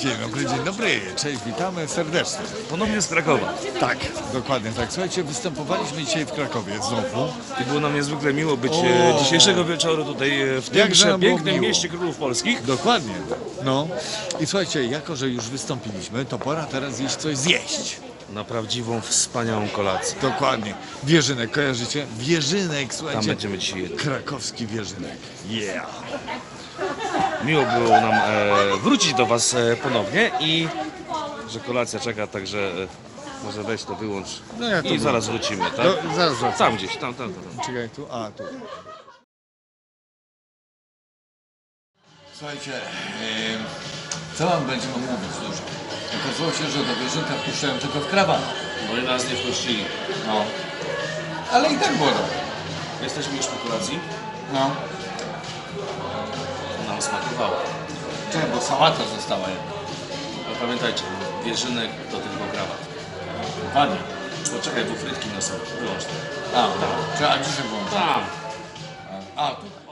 Dzień dobry, dzień dobry. Cześć, witamy serdecznie. Ponownie z Krakowa. Tak, dokładnie tak. Słuchajcie, występowaliśmy dzisiaj w Krakowie znowu. I było nam niezwykle miło być O! e, dzisiejszego wieczoru tutaj e, w Jakże tym nam było pięknym miło. mieście królów polskich. Dokładnie. No. I słuchajcie, jako że już wystąpiliśmy, to pora teraz iść coś zjeść. Na prawdziwą, wspaniałą kolację. Dokładnie. Wierzynek, kojarzycie? Wierzynek, Tam słuchajcie. będziemy dzisiaj jedli. Krakowski wierzynek. Yeah. Miło było nam e, wrócić do Was e, ponownie i że kolacja czeka, także e, może weź to wyłącz No ja to i zaraz wrócimy, tak? No, zaraz wracam. Tam gdzieś, tam, tam, tam. tam. Czekaj tu, a tu. Słuchajcie, em, co wam będziemy mówić dużo? Okazało się, że do wieżynka wpuszczają tylko w krawatach. No i nas nie wpuścili. No. Ale i tak było dobre. Jesteśmy już po kolacji. No. Nam smakowało. Czekaj, bo sałata została jedna. Ale pamiętajcie, wierzynek to tylko krawat. Ładnie. Poczekaj, bo frytki na są. Wyłącz to. A, dobra. Czy, a się włącza? Tam. A, tutaj.